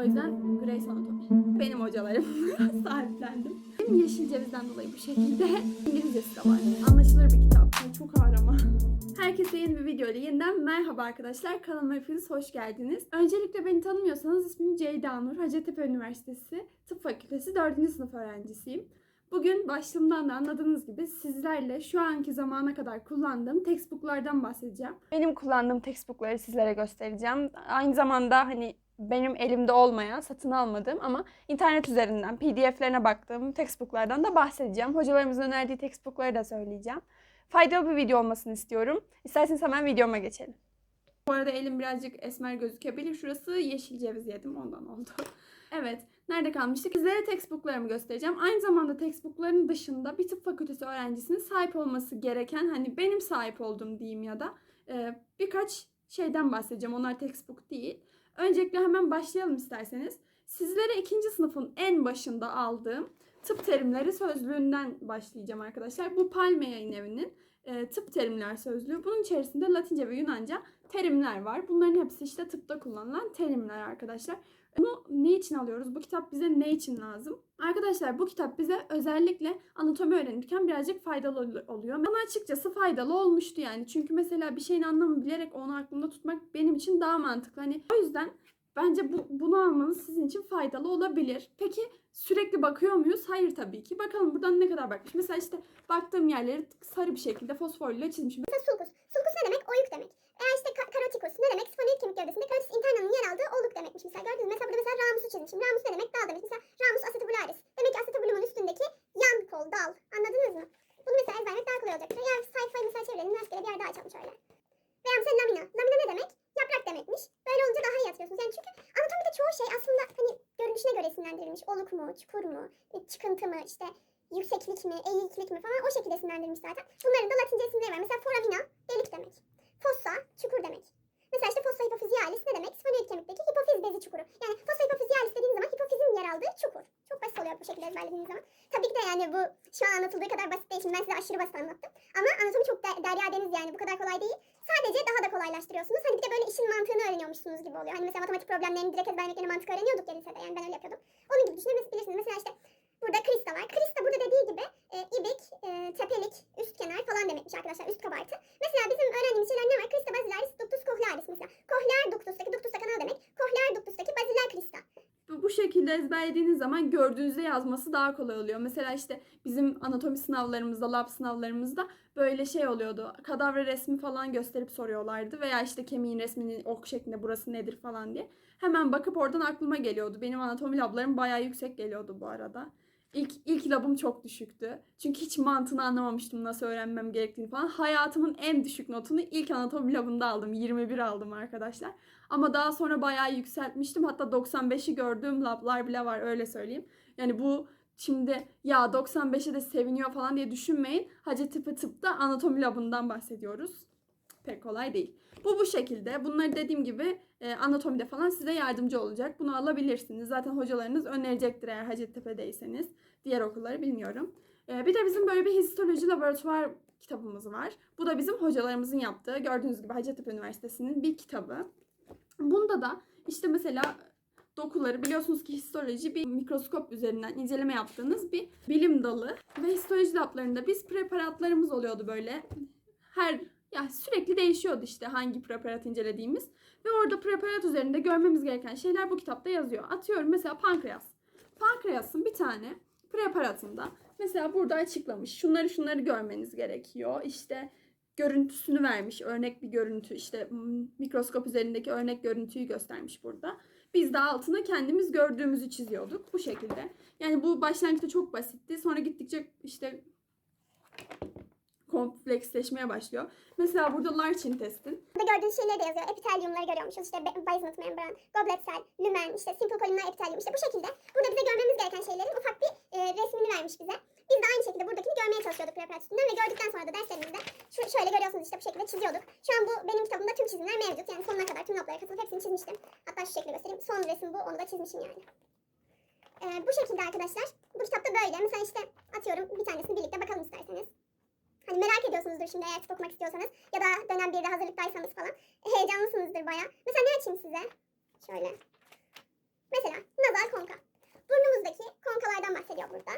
O yüzden Grace Anatomy. Benim hocalarım. Sahiplendim. Benim yeşil cevizden dolayı bu şekilde. İngilizcesi de var. Anlaşılır bir kitap. Çok ağır ama. Herkese yeni bir video ile yeniden merhaba arkadaşlar. Kanalıma hepiniz hoş geldiniz. Öncelikle beni tanımıyorsanız ismim Ceyda Nur. Hacettepe Üniversitesi Tıp Fakültesi 4. sınıf öğrencisiyim. Bugün başlığımdan da anladığınız gibi sizlerle şu anki zamana kadar kullandığım textbooklardan bahsedeceğim. Benim kullandığım textbookları sizlere göstereceğim. Aynı zamanda hani benim elimde olmayan, satın almadığım ama internet üzerinden pdf'lerine baktığım textbooklardan da bahsedeceğim. Hocalarımızın önerdiği textbookları da söyleyeceğim. Faydalı bir video olmasını istiyorum. İsterseniz hemen videoma geçelim. Bu arada elim birazcık esmer gözükebilir. Şurası yeşil ceviz yedim ondan oldu. Evet, nerede kalmıştık? Sizlere textbooklarımı göstereceğim. Aynı zamanda textbookların dışında bir tıp fakültesi öğrencisinin sahip olması gereken, hani benim sahip olduğum diyeyim ya da birkaç şeyden bahsedeceğim. Onlar textbook değil. Öncelikle hemen başlayalım isterseniz. Sizlere ikinci sınıfın en başında aldığım tıp terimleri sözlüğünden başlayacağım arkadaşlar. Bu Palme Yayın Evi'nin e, tıp terimler sözlüğü. Bunun içerisinde Latince ve Yunanca terimler var. Bunların hepsi işte tıpta kullanılan terimler arkadaşlar. Bunu ne için alıyoruz? Bu kitap bize ne için lazım? Arkadaşlar bu kitap bize özellikle anatomi öğrenirken birazcık faydalı ol- oluyor. Bana açıkçası faydalı olmuştu yani. Çünkü mesela bir şeyin anlamını bilerek onu aklımda tutmak benim için daha mantıklı. Hani o yüzden bence bu, bunu almanız sizin için faydalı olabilir. Peki sürekli bakıyor muyuz? Hayır tabii ki. Bakalım buradan ne kadar bakmış. Mesela işte baktığım yerleri sarı bir şekilde fosforla çizmişim. Mesela sulcus. Sulcus ne demek? Oyuk demek. Veya işte ka- karotikus ne demek? Sfonoid kemik gövdesinde karotis internanın yer aldığı oluk demekmiş mesela. Gördünüz mü? Mesela burada mesela ramusu çizmişim. Ramus ne demek? Dal demek. Mesela ramus acetabularis. Demek ki acetabulumun üstündeki yan kol, dal. Anladınız mı? Bunu mesela ezberlemek daha kolay olacaktır. Ya sayfayı mesela çevirelim. Rastgele bir yerde açalım şöyle. Veya mesela lamina. Lamina ne demek? Yaprak demekmiş. Böyle olunca daha iyi hatırlıyorsunuz. Yani çünkü anatomide çoğu şey aslında hani görünüşüne göre isimlendirilmiş. Oluk mu, çukur mu, e, çıkıntı mı, işte yükseklik mi, eğiklik mi falan o şekilde isimlendirilmiş zaten. Bunların da latince isimleri var. Mesela foramina delik demek. Fossa çukur demek. Mesela işte fossa hipofizialis ne demek? Sfonoid kemikteki hipofiz bezi çukuru. Yani fossa hipofizialis dediğiniz zaman hipofizin yer aldığı çukur. Çok basit oluyor bu şekilde ezberlediğiniz zaman. Tabii ki de yani bu şu an anlatıldığı kadar basit değil. Şimdi ben size aşırı basit anlattım. Ama anatomi çok de- derya deniz yani bu kadar kolay değil. Sadece daha da kolaylaştırıyorsunuz. Hani bir de böyle işin mantığını öğreniyormuşsunuz gibi oluyor. Hani mesela matematik problemlerini direkt ezberlemeklerini mantık öğreniyorduk ya lisede. Yani ben öyle yapıyordum. Onun gibi düşünebilirsiniz. Mesela işte burada krista var. Krista burada dediği gibi e, ibik, e, tepelik, üst kenar falan demekmiş arkadaşlar. Üst kabartı. Mesela bizim öğrendiğimiz şeyler ne var? Krista basilaris, ductus cochlearis mesela. Cochlear ductus'taki, ductus kanal demek. Cochlear ductus'taki basilar krista. Bu, bu şekilde ezberlediğiniz zaman gördüğünüzde yazması daha kolay oluyor. Mesela işte bizim anatomi sınavlarımızda, lab sınavlarımızda böyle şey oluyordu. Kadavra resmi falan gösterip soruyorlardı. Veya işte kemiğin resmini ok şeklinde burası nedir falan diye. Hemen bakıp oradan aklıma geliyordu. Benim anatomi lablarım bayağı yüksek geliyordu bu arada. İlk, ilk labım çok düşüktü. Çünkü hiç mantığını anlamamıştım nasıl öğrenmem gerektiğini falan. Hayatımın en düşük notunu ilk anatomi labında aldım. 21 aldım arkadaşlar. Ama daha sonra bayağı yükseltmiştim. Hatta 95'i gördüğüm lablar bile var öyle söyleyeyim. Yani bu şimdi ya 95'e de seviniyor falan diye düşünmeyin. Hacettepe Tıp'ta anatomi labından bahsediyoruz. Pek kolay değil. Bu bu şekilde. Bunları dediğim gibi e, anatomide falan size yardımcı olacak. Bunu alabilirsiniz. Zaten hocalarınız önerecektir eğer Hacettepe'deyseniz. Diğer okulları bilmiyorum. E, bir de bizim böyle bir histoloji laboratuvar kitabımız var. Bu da bizim hocalarımızın yaptığı. Gördüğünüz gibi Hacettepe Üniversitesi'nin bir kitabı. Bunda da işte mesela dokuları biliyorsunuz ki histoloji bir mikroskop üzerinden inceleme yaptığınız bir bilim dalı. Ve histoloji lablarında biz preparatlarımız oluyordu böyle. Her ya sürekli değişiyordu işte hangi preparat incelediğimiz. Ve orada preparat üzerinde görmemiz gereken şeyler bu kitapta yazıyor. Atıyorum mesela pankreas. Pankreasın bir tane preparatında mesela burada açıklamış. Şunları şunları görmeniz gerekiyor. İşte görüntüsünü vermiş. Örnek bir görüntü işte mm, mikroskop üzerindeki örnek görüntüyü göstermiş burada. Biz de altına kendimiz gördüğümüzü çiziyorduk bu şekilde. Yani bu başlangıçta çok basitti. Sonra gittikçe işte kompleksleşmeye başlıyor. Mesela burada Larkin testin. Burada gördüğünüz şeyleri de yazıyor. Epitelyumları görüyormuşuz. İşte basement membran, goblet cell, lumen, işte simple columnar epitelyum. İşte bu şekilde burada bize görmemiz gereken şeylerin ufak bir e, resmini vermiş bize. Biz de aynı şekilde buradakini görmeye çalışıyorduk preparat üstünden ve gördükten sonra da derslerimizde şu, şöyle görüyorsunuz işte bu şekilde çiziyorduk. Şu an bu benim kitabımda tüm çizimler mevcut. Yani sonuna kadar tüm notlara katılıp hepsini çizmiştim. Hatta şu şekilde göstereyim. Son resim bu. Onu da çizmişim yani. E, bu şekilde arkadaşlar. Bu kitapta böyle. Mesela işte atıyorum bir tanesini birlikte bakalım isterseniz. Hani merak ediyorsunuzdur şimdi eğer tıp okumak istiyorsanız. Ya da dönem 1'de hazırlıktaysanız falan. E, heyecanlısınızdır baya. Mesela ne açayım size? Şöyle. Mesela nazar konka. Burnumuzdaki konkalardan bahsediyor burada.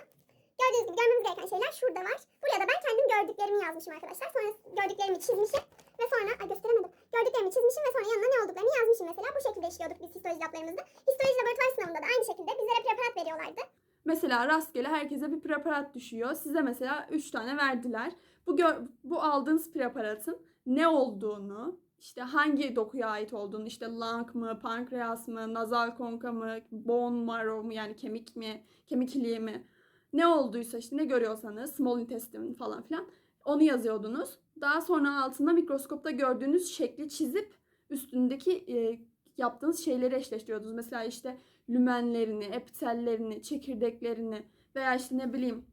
Gördüğünüz gibi görmemiz gereken şeyler şurada var. Buraya da ben kendim gördüklerimi yazmışım arkadaşlar. Sonra gördüklerimi çizmişim ve sonra ay gösteremedim. Gördüklerimi çizmişim ve sonra yanına ne olduklarını yazmışım mesela. Bu şekilde işliyorduk biz histoloji lablarımızda. Histoloji laboratuvar sınavında da aynı şekilde bizlere preparat veriyorlardı. Mesela rastgele herkese bir preparat düşüyor. Size mesela 3 tane verdiler. Bu bu aldığınız preparatın ne olduğunu, işte hangi dokuya ait olduğunu, işte lung mı, pankreas mı, nazal konka mı, bone marrow mu yani kemik mi, kemik iliği mi ne olduysa işte ne görüyorsanız small intestine falan filan onu yazıyordunuz. Daha sonra altında mikroskopta gördüğünüz şekli çizip üstündeki e, yaptığınız şeyleri eşleştiriyordunuz. Mesela işte lümenlerini, epitellerini, çekirdeklerini veya işte ne bileyim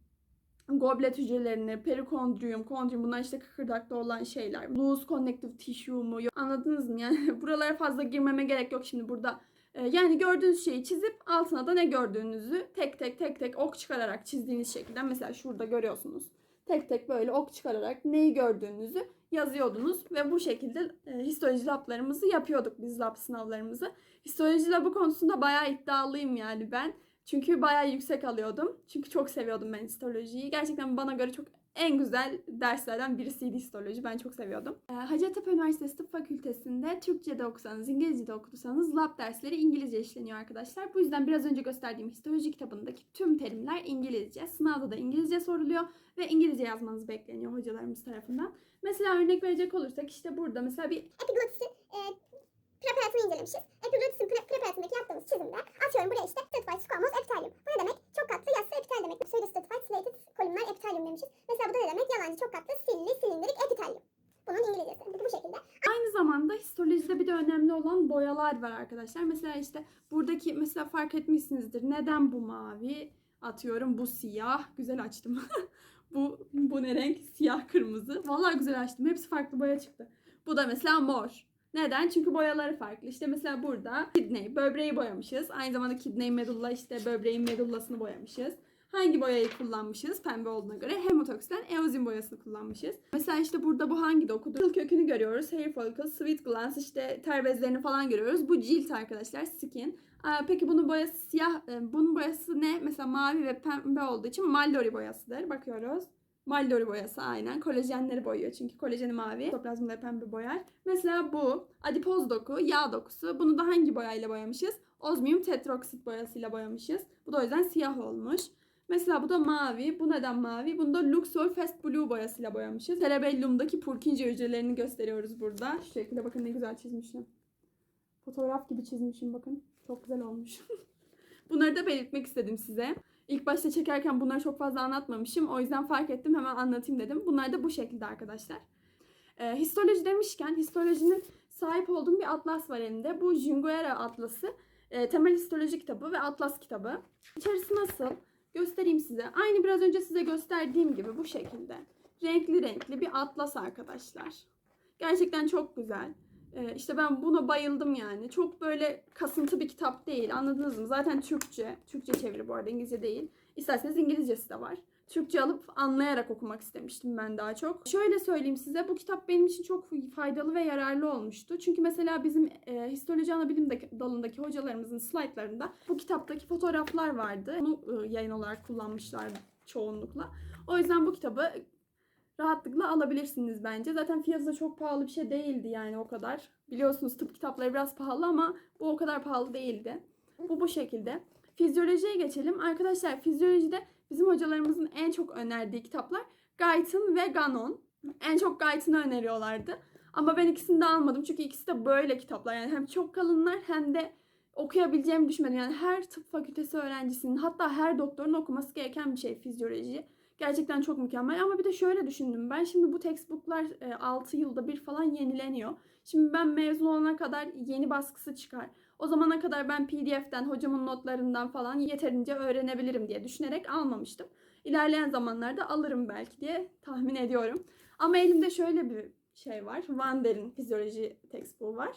goblet hücrelerini, perikondrium, kondrium bunlar işte kıkırdakta olan şeyler. Loose connective tissue mu? Anladınız mı? Yani buralara fazla girmeme gerek yok şimdi burada. Ee, Yani gördüğünüz şeyi çizip altına da ne gördüğünüzü tek tek tek tek ok çıkararak çizdiğiniz şekilde mesela şurada görüyorsunuz. Tek tek böyle ok çıkararak neyi gördüğünüzü yazıyordunuz ve bu şekilde e, histoloji lablarımızı yapıyorduk biz lab sınavlarımızı. Histoloji labı konusunda bayağı iddialıyım yani ben. Çünkü bayağı yüksek alıyordum. Çünkü çok seviyordum ben histolojiyi. Gerçekten bana göre çok en güzel derslerden birisiydi histoloji. Ben çok seviyordum. Ee, Hacettepe Üniversitesi Tıp Fakültesi'nde Türkçe'de okusanız, İngilizce'de okutursanız lab dersleri İngilizce işleniyor arkadaşlar. Bu yüzden biraz önce gösterdiğim histoloji kitabındaki tüm terimler İngilizce. Sınavda da İngilizce soruluyor ve İngilizce yazmanız bekleniyor hocalarımız tarafından. Mesela örnek verecek olursak işte burada mesela bir Epiglotisi e, preparatını incelemişiz. Epiglotisi pre- preparatındaki yaptığımız çizimde atıyorum buraya işte stratified squamous epithelium. Bu ne demek? Çok katlı yassı epitel demek. Pseudo stratified slated columnar epithelium demişiz. Mesela bu da ne demek? Yalancı çok katlı silli silindirik epithelium. Bunun İngilizcesi. Bu şekilde. Aynı zamanda histolojide bir de önemli olan boyalar var arkadaşlar. Mesela işte buradaki mesela fark etmişsinizdir. Neden bu mavi? Atıyorum bu siyah. Güzel açtım. bu bu ne renk? Siyah kırmızı. Vallahi güzel açtım. Hepsi farklı boya çıktı. Bu da mesela mor. Neden? Çünkü boyaları farklı. İşte mesela burada kidney, böbreği boyamışız. Aynı zamanda kidney medulla işte böbreğin medullasını boyamışız. Hangi boyayı kullanmışız? Pembe olduğuna göre hemotoksiden eozin boyasını kullanmışız. Mesela işte burada bu hangi dokudur? Kıl kökünü görüyoruz. Hair follicle, sweet glands, işte ter bezlerini falan görüyoruz. Bu cilt arkadaşlar, skin. Aa, peki bunun boyası siyah, e, bunun boyası ne? Mesela mavi ve pembe olduğu için Maldori boyasıdır. Bakıyoruz. Maldori boyası aynen. Kolajenleri boyuyor çünkü kolajeni mavi. Sitoplazmaları pembe boyar. Mesela bu adipoz doku, yağ dokusu. Bunu da hangi boyayla boyamışız? Ozmium tetroksit boyasıyla boyamışız. Bu da o yüzden siyah olmuş. Mesela bu da mavi. Bu neden mavi? Bunu da Luxor Fast Blue boyasıyla boyamışız. Cerebellum'daki Purkinje hücrelerini gösteriyoruz burada. Şu şekilde bakın ne güzel çizmişim. Fotoğraf gibi çizmişim bakın. Çok güzel olmuş. Bunları da belirtmek istedim size. İlk başta çekerken bunları çok fazla anlatmamışım. O yüzden fark ettim hemen anlatayım dedim. Bunlar da bu şekilde arkadaşlar. Ee, histoloji demişken histolojinin sahip olduğum bir atlas var elimde. Bu Junguera Atlası. Ee, temel histoloji kitabı ve atlas kitabı. İçerisi nasıl? Göstereyim size. Aynı biraz önce size gösterdiğim gibi bu şekilde. Renkli renkli bir atlas arkadaşlar. Gerçekten çok güzel. Ee, işte ben buna bayıldım yani. Çok böyle kasıntı bir kitap değil. Anladınız mı? Zaten Türkçe. Türkçe çeviri bu arada İngilizce değil. İsterseniz İngilizcesi de var. Türkçe alıp anlayarak okumak istemiştim ben daha çok. Şöyle söyleyeyim size bu kitap benim için çok faydalı ve yararlı olmuştu. Çünkü mesela bizim e, histoloji anabilim dalındaki hocalarımızın slaytlarında bu kitaptaki fotoğraflar vardı. Onu e, yayın olarak kullanmışlar çoğunlukla. O yüzden bu kitabı rahatlıkla alabilirsiniz bence. Zaten fiyatı da çok pahalı bir şey değildi yani o kadar. Biliyorsunuz tıp kitapları biraz pahalı ama bu o kadar pahalı değildi. Bu bu şekilde. Fizyolojiye geçelim. Arkadaşlar fizyolojide bizim hocalarımızın en çok önerdiği kitaplar Guyton ve Ganon. En çok Guyton'ı öneriyorlardı. Ama ben ikisini de almadım çünkü ikisi de böyle kitaplar. Yani hem çok kalınlar hem de okuyabileceğimi düşünmedim. Yani her tıp fakültesi öğrencisinin hatta her doktorun okuması gereken bir şey fizyoloji. Gerçekten çok mükemmel ama bir de şöyle düşündüm. Ben şimdi bu textbooklar 6 yılda bir falan yenileniyor. Şimdi ben mezun olana kadar yeni baskısı çıkar. O zamana kadar ben PDF'den, hocamın notlarından falan yeterince öğrenebilirim diye düşünerek almamıştım. İlerleyen zamanlarda alırım belki diye tahmin ediyorum. Ama elimde şöyle bir şey var. Vander'in fizyoloji textbook'u var.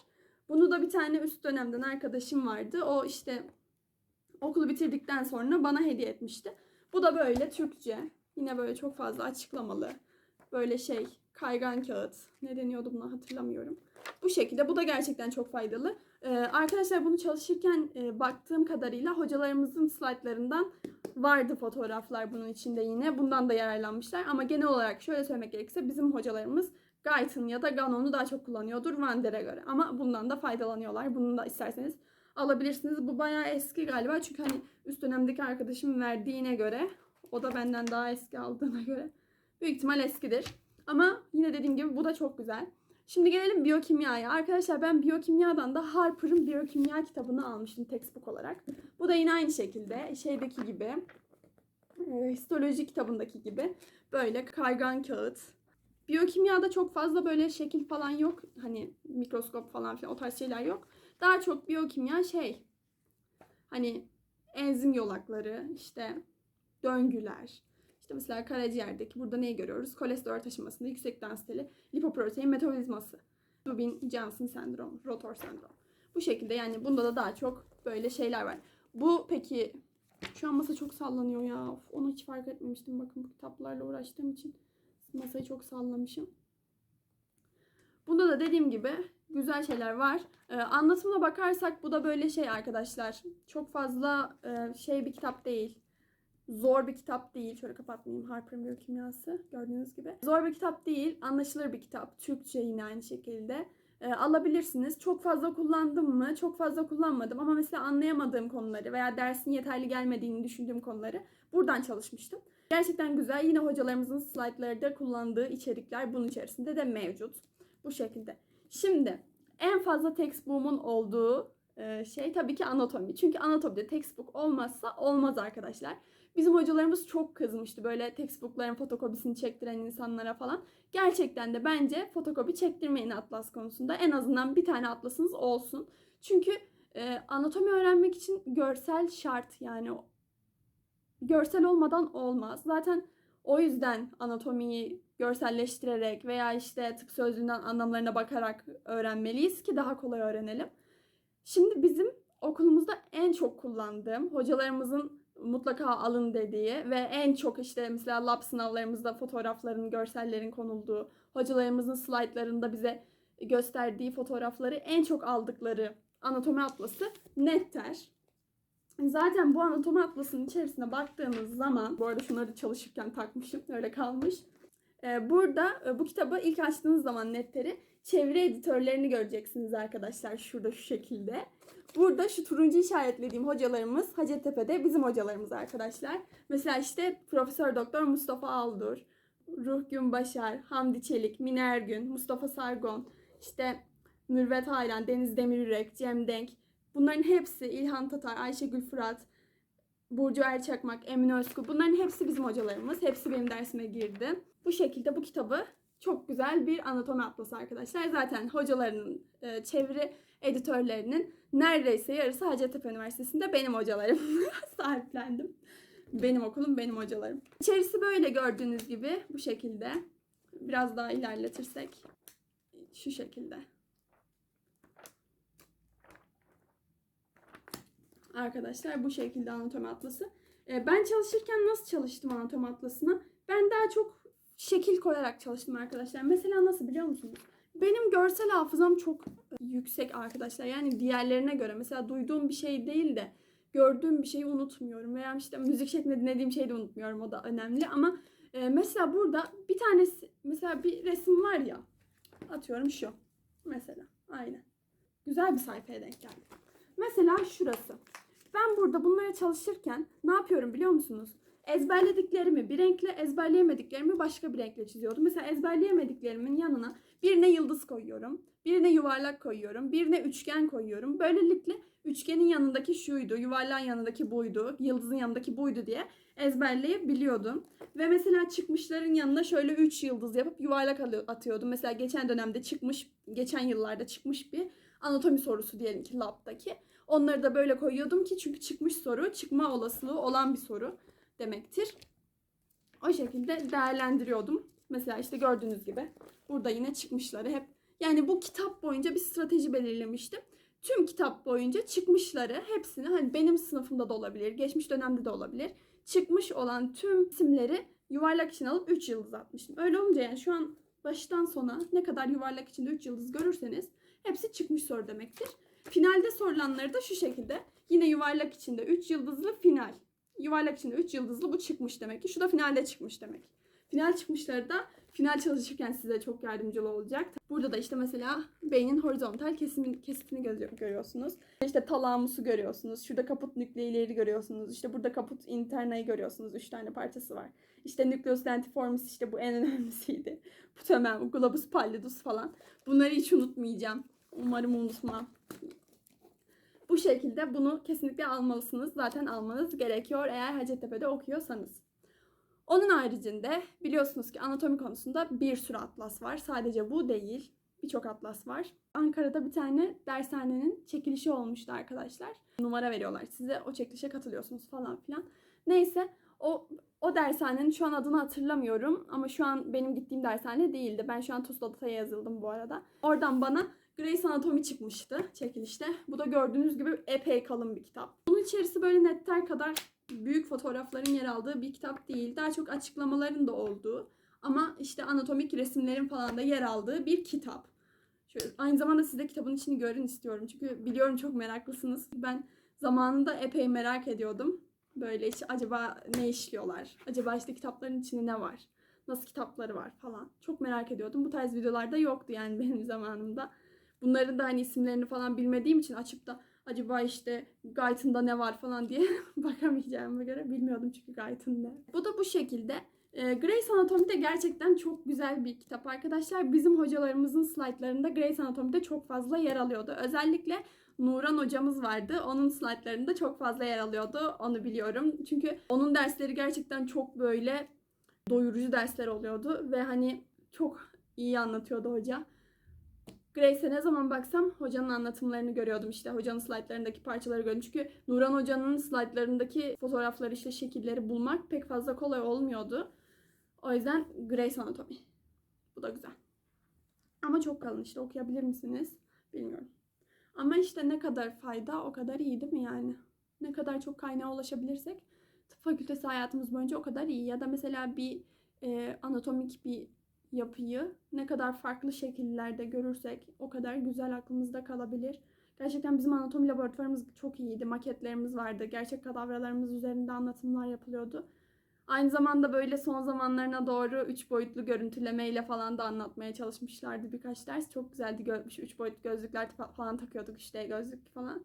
Bunu da bir tane üst dönemden arkadaşım vardı. O işte okulu bitirdikten sonra bana hediye etmişti. Bu da böyle Türkçe. Yine böyle çok fazla açıklamalı. Böyle şey kaygan kağıt. Ne deniyordu buna hatırlamıyorum. Bu şekilde. Bu da gerçekten çok faydalı. Ee, arkadaşlar bunu çalışırken e, baktığım kadarıyla hocalarımızın slaytlarından vardı fotoğraflar bunun içinde yine. Bundan da yararlanmışlar. Ama genel olarak şöyle söylemek gerekirse bizim hocalarımız Guyton ya da Ganon'u daha çok kullanıyordur Vander'e göre. Ama bundan da faydalanıyorlar. Bunu da isterseniz alabilirsiniz. Bu bayağı eski galiba. Çünkü hani üst dönemdeki arkadaşım verdiğine göre o da benden daha eski aldığına göre büyük ihtimal eskidir. Ama yine dediğim gibi bu da çok güzel. Şimdi gelelim biyokimyaya. Arkadaşlar ben biyokimyadan da Harper'ın biyokimya kitabını almıştım textbook olarak. Bu da yine aynı şekilde şeydeki gibi e, histoloji kitabındaki gibi böyle kaygan kağıt. Biyokimyada çok fazla böyle şekil falan yok. Hani mikroskop falan filan o tarz şeyler yok. Daha çok biyokimya şey hani enzim yolakları işte döngüler. İşte mesela karaciğerdeki burada neyi görüyoruz? Kolesterol taşımasında yüksek densiteli lipoprotein metabolizması. Rubin-Johnson sendromu, rotor sendromu. Bu şekilde yani bunda da daha çok böyle şeyler var. Bu peki şu an masa çok sallanıyor ya. Of, onu hiç fark etmemiştim. Bakın bu kitaplarla uğraştığım için masayı çok sallamışım. Bunda da dediğim gibi güzel şeyler var. Ee, anlatımına bakarsak bu da böyle şey arkadaşlar. Çok fazla e, şey bir kitap değil. Zor bir kitap değil. Şöyle kapatmayayım. Harper'ın biyokimyası gördüğünüz gibi. Zor bir kitap değil. Anlaşılır bir kitap. Türkçe yine aynı şekilde. Ee, alabilirsiniz. Çok fazla kullandım mı? Çok fazla kullanmadım. Ama mesela anlayamadığım konuları veya dersin yeterli gelmediğini düşündüğüm konuları buradan çalışmıştım. Gerçekten güzel. Yine hocalarımızın slaytlarda kullandığı içerikler bunun içerisinde de mevcut. Bu şekilde. Şimdi en fazla textbook'umun olduğu e, şey tabii ki anatomi. Çünkü anatomide textbook olmazsa olmaz arkadaşlar. Bizim hocalarımız çok kızmıştı böyle textbookların fotokopisini çektiren insanlara falan. Gerçekten de bence fotokopi çektirmeyin atlas konusunda. En azından bir tane atlasınız olsun. Çünkü e, anatomi öğrenmek için görsel şart yani görsel olmadan olmaz. Zaten o yüzden anatomiyi görselleştirerek veya işte tıp sözlüğünden anlamlarına bakarak öğrenmeliyiz ki daha kolay öğrenelim. Şimdi bizim okulumuzda en çok kullandığım hocalarımızın mutlaka alın dediği ve en çok işte mesela lab sınavlarımızda fotoğrafların, görsellerin konulduğu, hocalarımızın slaytlarında bize gösterdiği fotoğrafları en çok aldıkları anatomi atlası Netter. Zaten bu anatomi atlasının içerisine baktığımız zaman, bu arada şunları çalışırken takmışım, öyle kalmış. Ee, burada e, bu kitabı ilk açtığınız zaman Netter'i çeviri editörlerini göreceksiniz arkadaşlar şurada şu şekilde. Burada şu turuncu işaretlediğim hocalarımız Hacettepe'de bizim hocalarımız arkadaşlar. Mesela işte Profesör Doktor Mustafa Aldur, Ruh Günbaşar, Hamdi Çelik, Mine Ergün, Mustafa Sargon, işte Mürvet Hayran, Deniz Demirürek, Cem Denk. Bunların hepsi İlhan Tatar, Ayşegül Fırat, Burcu Erçakmak, Emin Özku. Bunların hepsi bizim hocalarımız. Hepsi benim dersime girdi. Bu şekilde bu kitabı çok güzel bir anatomi atlası arkadaşlar. Zaten hocalarının e, çeviri editörlerinin neredeyse yarısı Hacettepe Üniversitesi'nde benim hocalarım. Sahiplendim. Benim okulum, benim hocalarım. İçerisi böyle gördüğünüz gibi bu şekilde. Biraz daha ilerletirsek şu şekilde. Arkadaşlar bu şekilde anatomi atlası. E, ben çalışırken nasıl çalıştım anatomi atlasına? Ben daha çok şekil koyarak çalıştım arkadaşlar. Mesela nasıl biliyor musunuz? Benim görsel hafızam çok yüksek arkadaşlar. Yani diğerlerine göre. Mesela duyduğum bir şey değil de gördüğüm bir şeyi unutmuyorum. Veya işte müzik şeklinde dinlediğim şeyi de unutmuyorum. O da önemli. Ama e, mesela burada bir tanesi mesela bir resim var ya. Atıyorum şu. Mesela. Aynen. Güzel bir sayfaya denk geldi. Mesela şurası. Ben burada bunlara çalışırken ne yapıyorum biliyor musunuz? Ezberlediklerimi bir renkle, ezberleyemediklerimi başka bir renkle çiziyordum. Mesela ezberleyemediklerimin yanına birine yıldız koyuyorum, birine yuvarlak koyuyorum, birine üçgen koyuyorum. Böylelikle üçgenin yanındaki şuydu, yuvarlağın yanındaki buydu, yıldızın yanındaki buydu diye ezberleyebiliyordum. Ve mesela çıkmışların yanına şöyle 3 yıldız yapıp yuvarlak atıyordum. Mesela geçen dönemde çıkmış, geçen yıllarda çıkmış bir anatomi sorusu diyelim ki lab'daki. Onları da böyle koyuyordum ki çünkü çıkmış soru, çıkma olasılığı olan bir soru demektir. O şekilde değerlendiriyordum. Mesela işte gördüğünüz gibi burada yine çıkmışları hep yani bu kitap boyunca bir strateji belirlemiştim. Tüm kitap boyunca çıkmışları hepsini hani benim sınıfımda da olabilir, geçmiş dönemde de olabilir. Çıkmış olan tüm isimleri yuvarlak için alıp 3 yıldız atmıştım. Öyle olunca yani şu an baştan sona ne kadar yuvarlak içinde 3 yıldız görürseniz hepsi çıkmış soru demektir. Finalde sorulanları da şu şekilde. Yine yuvarlak içinde 3 yıldızlı final. Yuvarlak içinde 3 yıldızlı bu çıkmış demek ki. Şu da finalde çıkmış demek. Final çıkmışları da final çalışırken size çok yardımcı olacak. Burada da işte mesela beynin horizontal kesimin, kesitini görüyorsunuz. İşte talamusu görüyorsunuz. Şurada kaput nükleileri görüyorsunuz. İşte burada kaput internayı görüyorsunuz. 3 tane parçası var. İşte nucleus dentiformis işte bu en önemlisiydi. Putamen, globus pallidus falan. Bunları hiç unutmayacağım. Umarım unutmam. Bu şekilde bunu kesinlikle almalısınız. Zaten almanız gerekiyor eğer Hacettepe'de okuyorsanız. Onun haricinde biliyorsunuz ki anatomi konusunda bir sürü atlas var. Sadece bu değil. Birçok atlas var. Ankara'da bir tane dershanenin çekilişi olmuştu arkadaşlar. Numara veriyorlar size. O çekilişe katılıyorsunuz falan filan. Neyse o o dershanenin şu an adını hatırlamıyorum ama şu an benim gittiğim dershane değildi. Ben şu an Tuzla'da yazıldım bu arada. Oradan bana Grey's Anatomy çıkmıştı çekilişte. Bu da gördüğünüz gibi epey kalın bir kitap. Bunun içerisi böyle netler kadar büyük fotoğrafların yer aldığı bir kitap değil. Daha çok açıklamaların da olduğu ama işte anatomik resimlerin falan da yer aldığı bir kitap. Şöyle, aynı zamanda siz de kitabın içini görün istiyorum. Çünkü biliyorum çok meraklısınız. Ben zamanında epey merak ediyordum. Böyle işte acaba ne işliyorlar? Acaba işte kitapların içinde ne var? Nasıl kitapları var falan. Çok merak ediyordum. Bu tarz videolarda yoktu yani benim zamanımda. Bunların da hani isimlerini falan bilmediğim için açıp da acaba işte Guyton'da ne var falan diye bakamayacağıma göre bilmiyordum çünkü Guyton ne. Bu da bu şekilde. E, Grey's Anatomy'de gerçekten çok güzel bir kitap arkadaşlar. Bizim hocalarımızın slaytlarında Grey's Anatomy'de çok fazla yer alıyordu. Özellikle Nuran hocamız vardı. Onun slaytlarında çok fazla yer alıyordu. Onu biliyorum. Çünkü onun dersleri gerçekten çok böyle doyurucu dersler oluyordu. Ve hani çok iyi anlatıyordu hoca. Grace'e ne zaman baksam hocanın anlatımlarını görüyordum işte hocanın slaytlarındaki parçaları görüyordum. Çünkü Nuran hocanın slaytlarındaki fotoğrafları işte şekilleri bulmak pek fazla kolay olmuyordu. O yüzden Grace Anatomy. Bu da güzel. Ama çok kalın işte okuyabilir misiniz? Bilmiyorum. Ama işte ne kadar fayda o kadar iyi değil mi yani? Ne kadar çok kaynağa ulaşabilirsek tıp fakültesi hayatımız boyunca o kadar iyi. Ya da mesela bir e, anatomik bir yapıyı ne kadar farklı şekillerde görürsek o kadar güzel aklımızda kalabilir. Gerçekten bizim anatomi laboratuvarımız çok iyiydi. Maketlerimiz vardı. Gerçek kadavralarımız üzerinde anlatımlar yapılıyordu. Aynı zamanda böyle son zamanlarına doğru 3 boyutlu görüntülemeyle falan da anlatmaya çalışmışlardı birkaç ders. Çok güzeldi. Gö- 3 boyutlu gözlükler fa- falan takıyorduk işte gözlük falan.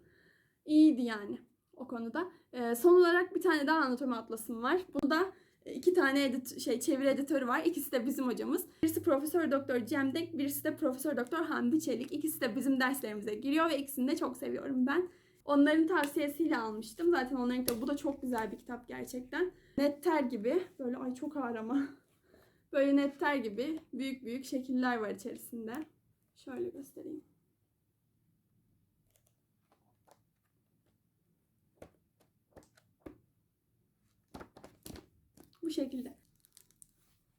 İyiydi yani o konuda. Ee, son olarak bir tane daha anatomi atlasım var. Bu da iki tane edit şey çeviri editörü var. İkisi de bizim hocamız. Birisi Profesör Doktor Cem Dek, birisi de Profesör Doktor Hamdi Çelik. İkisi de bizim derslerimize giriyor ve ikisini de çok seviyorum ben. Onların tavsiyesiyle almıştım. Zaten onların kitabı bu da çok güzel bir kitap gerçekten. Netter gibi böyle ay çok ağır ama. Böyle netter gibi büyük büyük şekiller var içerisinde. Şöyle göstereyim. Bu şekilde.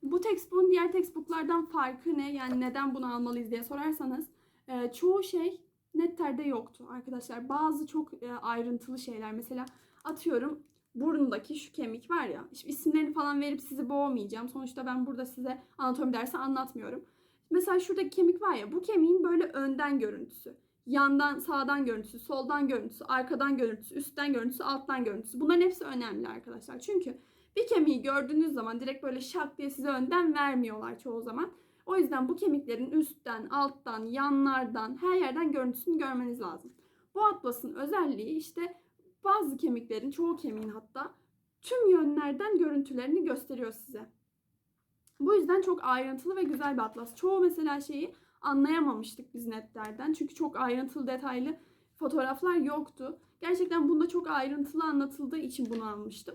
Bu textbook'un diğer textbook'lardan farkı ne? Yani neden bunu almalıyız diye sorarsanız e, çoğu şey Netter'de yoktu arkadaşlar. Bazı çok e, ayrıntılı şeyler. Mesela atıyorum burnundaki şu kemik var ya. Şimdi isimlerini falan verip sizi boğmayacağım. Sonuçta ben burada size anatomi dersi anlatmıyorum. Mesela şuradaki kemik var ya bu kemiğin böyle önden görüntüsü. Yandan sağdan görüntüsü, soldan görüntüsü, arkadan görüntüsü, üstten görüntüsü, alttan görüntüsü. Bunların hepsi önemli arkadaşlar. Çünkü bir kemiği gördüğünüz zaman direkt böyle şak diye size önden vermiyorlar çoğu zaman. O yüzden bu kemiklerin üstten, alttan, yanlardan, her yerden görüntüsünü görmeniz lazım. Bu atlasın özelliği işte bazı kemiklerin, çoğu kemiğin hatta tüm yönlerden görüntülerini gösteriyor size. Bu yüzden çok ayrıntılı ve güzel bir atlas. Çoğu mesela şeyi anlayamamıştık biz netlerden. Çünkü çok ayrıntılı, detaylı fotoğraflar yoktu. Gerçekten bunda çok ayrıntılı anlatıldığı için bunu almıştım.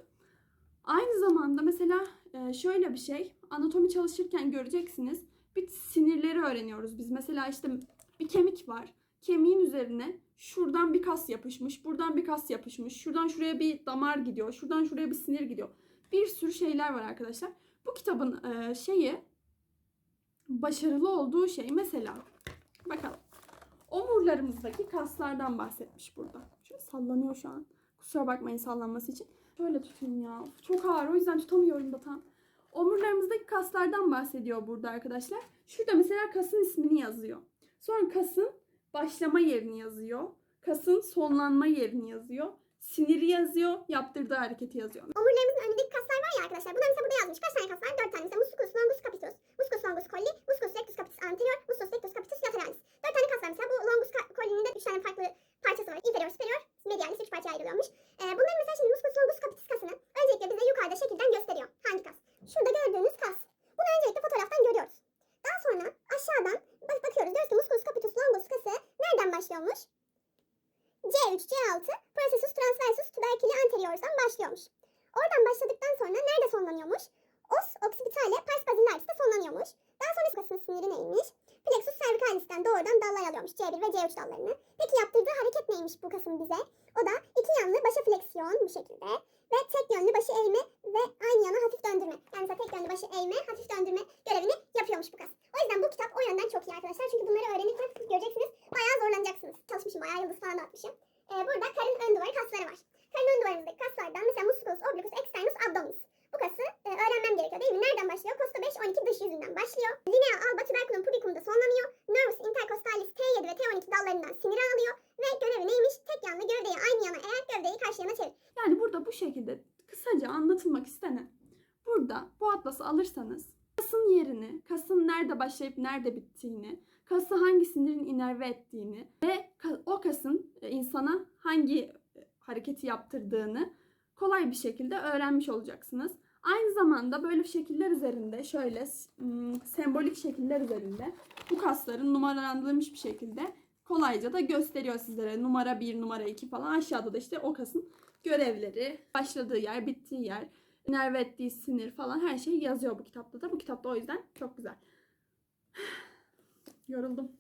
Aynı zamanda mesela e, şöyle bir şey, anatomi çalışırken göreceksiniz. Bir sinirleri öğreniyoruz biz. Mesela işte bir kemik var. Kemiğin üzerine şuradan bir kas yapışmış, buradan bir kas yapışmış, şuradan şuraya bir damar gidiyor, şuradan şuraya bir sinir gidiyor. Bir sürü şeyler var arkadaşlar. Bu kitabın e, şeyi başarılı olduğu şey mesela bakalım. Omurlarımızdaki kaslardan bahsetmiş burada. Şöyle sallanıyor şu an. Kusura bakmayın sallanması için. Şöyle tutayım ya. Çok ağır o yüzden tutamıyorum da tam. Omurlarımızdaki kaslardan bahsediyor burada arkadaşlar. Şurada mesela kasın ismini yazıyor. Sonra kasın başlama yerini yazıyor. kasın sonlanma yerini yazıyor. Siniri yazıyor, yaptırdığı hareketi yazıyor. Omurlarımızın önündeki kaslar var ya arkadaşlar. Bunlar mesela burada yazmış. Kaç tane kas var? 4 tane. Mesela musculus longus capitis, musculus longus colli, musculus rectus capitis anterior, musculus rectus capitis lateralis. 4 tane kas var mesela. Bu longus ca- colli'nin de 3 tane farklı parçası var. Inferior, superior, medialis 3 parçaya ayrılıyormuş. Ee, bunların mesela şimdi musculus longus capitis kasını öncelikle bize yukarıda şekilden gösteriyor. Hangi kas? Şurada gördüğünüz kas. Bunu öncelikle fotoğraftan görüyoruz. Daha sonra aşağıdan bak bakıyoruz. Diyoruz ki musculus capitis longus kası nereden başlıyormuş? C3, C6, processus transversus tuberculi anteriors'dan başlıyormuş. Oradan başladıktan sonra nerede sonlanıyormuş? Os occipitale pars basilaris'te sonlanıyormuş. Daha sonra kasın siniri neymiş? Plexus cervicalis'ten doğrudan dallar alıyormuş. C1 ve C3 dallarını. Peki yaptırdığı hareket neymiş bu kasın bize? O da iki yanlı başa fleksiyon bu şekilde. Ve tek yönlü başı eğme ve aynı yana hafif döndürme. Yani mesela tek yönlü başı eğme, hafif döndürme görevini yapıyormuş bu kas. O yüzden bu kitap o yönden çok iyi arkadaşlar. Çünkü bunları öğrenirken göreceksiniz bayağı zorlanacaksınız. Yıldız falan atmışım. Ee, burada karın ön duvarı kasları var. Karın ön duvarındaki kaslardan mesela musculus obliquus externus abdominis. Bu kası e, öğrenmem gerekiyor değil mi? Nereden başlıyor? Costa 5 12 dış yüzünden başlıyor. Linea alba tuberculum pubicum'da sonlanıyor. Nervus intercostalis T7 ve T12 dallarından sinir alıyor. Ve görevi neymiş? Tek yanlı gövdeyi aynı yana eğer gövdeyi karşı yana çevir. Yani burada bu şekilde kısaca anlatılmak istenen burada bu atlası alırsanız kasın yerini, kasın nerede başlayıp nerede bittiğini, kası hangi sinirin inerve ettiğini ve ka- o kasın e, insana hangi e, hareketi yaptırdığını kolay bir şekilde öğrenmiş olacaksınız. Aynı zamanda böyle şekiller üzerinde şöyle hmm, sembolik şekiller üzerinde bu kasların numaralandırılmış bir şekilde kolayca da gösteriyor sizlere. Numara 1, numara 2 falan aşağıda da işte o kasın görevleri, başladığı yer, bittiği yer, inerve ettiği sinir falan her şey yazıyor bu kitapta da. Bu kitapta o yüzden çok güzel. Yoruldum.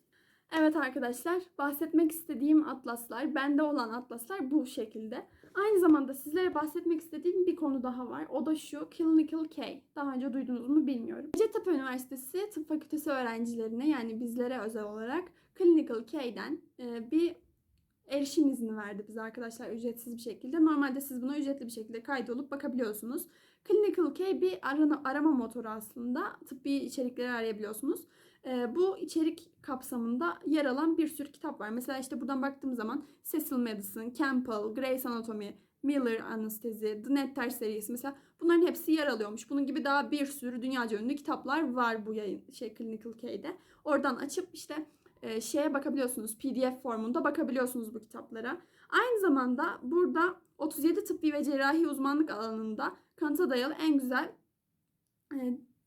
Evet arkadaşlar, bahsetmek istediğim atlaslar, bende olan atlaslar bu şekilde. Aynı zamanda sizlere bahsetmek istediğim bir konu daha var. O da şu, Clinical K. Daha önce duydunuz mu bilmiyorum. Hacettepe Üniversitesi Tıp Fakültesi öğrencilerine yani bizlere özel olarak Clinical K'den e, bir erişim izni verdi bize arkadaşlar ücretsiz bir şekilde. Normalde siz buna ücretli bir şekilde kaydolup bakabiliyorsunuz. Clinical K bir arama, arama motoru aslında. Tıbbi içerikleri arayabiliyorsunuz. Ee, bu içerik kapsamında yer alan bir sürü kitap var. Mesela işte buradan baktığım zaman Cecil Medicine, Campbell, Grey's Anatomy, Miller Anestezi, The Netter serisi mesela bunların hepsi yer alıyormuş. Bunun gibi daha bir sürü dünyaca ünlü kitaplar var bu yayın şey Clinical K'de. Oradan açıp işte e, şeye bakabiliyorsunuz. PDF formunda bakabiliyorsunuz bu kitaplara. Aynı zamanda burada 37 tıbbi ve cerrahi uzmanlık alanında kanıta dayalı en güzel e,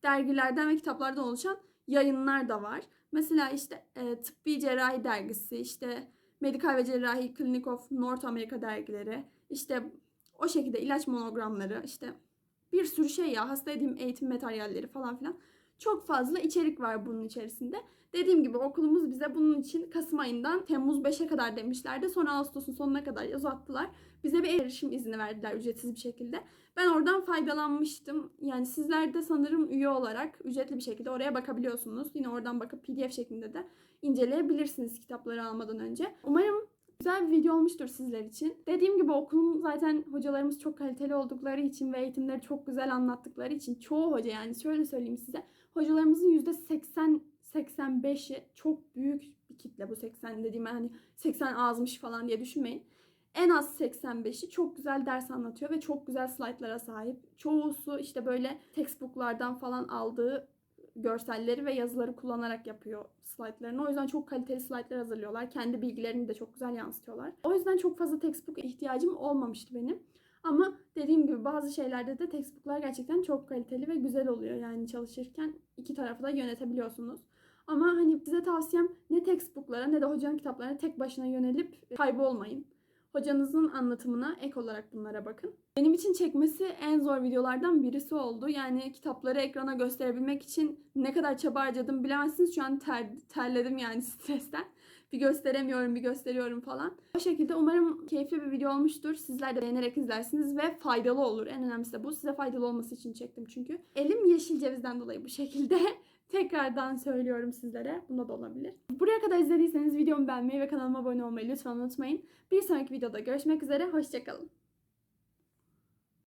dergilerden ve kitaplardan oluşan yayınlar da var. Mesela işte e, tıbbi cerrahi dergisi, işte Medikal ve Cerrahi Clinic of North America dergileri, işte o şekilde ilaç monogramları, işte bir sürü şey ya hasta eğitim, eğitim materyalleri falan filan. Çok fazla içerik var bunun içerisinde. Dediğim gibi okulumuz bize bunun için Kasım ayından Temmuz 5'e kadar demişlerdi. Sonra Ağustos'un sonuna kadar uzattılar. Bize bir erişim izni verdiler ücretsiz bir şekilde. Ben oradan faydalanmıştım. Yani sizler de sanırım üye olarak ücretli bir şekilde oraya bakabiliyorsunuz. Yine oradan bakıp PDF şeklinde de inceleyebilirsiniz kitapları almadan önce. Umarım güzel bir video olmuştur sizler için. Dediğim gibi okulum zaten hocalarımız çok kaliteli oldukları için ve eğitimleri çok güzel anlattıkları için çoğu hoca yani şöyle söyleyeyim size hocalarımızın %80 85'i çok büyük bir kitle bu 80 dediğim hani 80 azmış falan diye düşünmeyin. En az 85'i çok güzel ders anlatıyor ve çok güzel slaytlara sahip. Çoğusu işte böyle textbooklardan falan aldığı görselleri ve yazıları kullanarak yapıyor slaytlarını. O yüzden çok kaliteli slaytlar hazırlıyorlar. Kendi bilgilerini de çok güzel yansıtıyorlar. O yüzden çok fazla textbook ihtiyacım olmamıştı benim. Ama dediğim gibi bazı şeylerde de textbooklar gerçekten çok kaliteli ve güzel oluyor. Yani çalışırken iki tarafı da yönetebiliyorsunuz. Ama hani size tavsiyem ne textbooklara ne de hocanın kitaplarına tek başına yönelip kaybolmayın. Hocanızın anlatımına ek olarak bunlara bakın. Benim için çekmesi en zor videolardan birisi oldu. Yani kitapları ekrana gösterebilmek için ne kadar çaba harcadım bilemezsiniz. Şu an ter, terledim yani stresten. Bir gösteremiyorum, bir gösteriyorum falan. O şekilde umarım keyifli bir video olmuştur. Sizler de beğenerek izlersiniz ve faydalı olur. En önemlisi de bu. Size faydalı olması için çektim çünkü. Elim yeşil cevizden dolayı bu şekilde. Tekrardan söylüyorum sizlere. Bunda da olabilir. Buraya kadar izlediyseniz videomu beğenmeyi ve kanalıma abone olmayı lütfen unutmayın. Bir sonraki videoda görüşmek üzere. Hoşçakalın.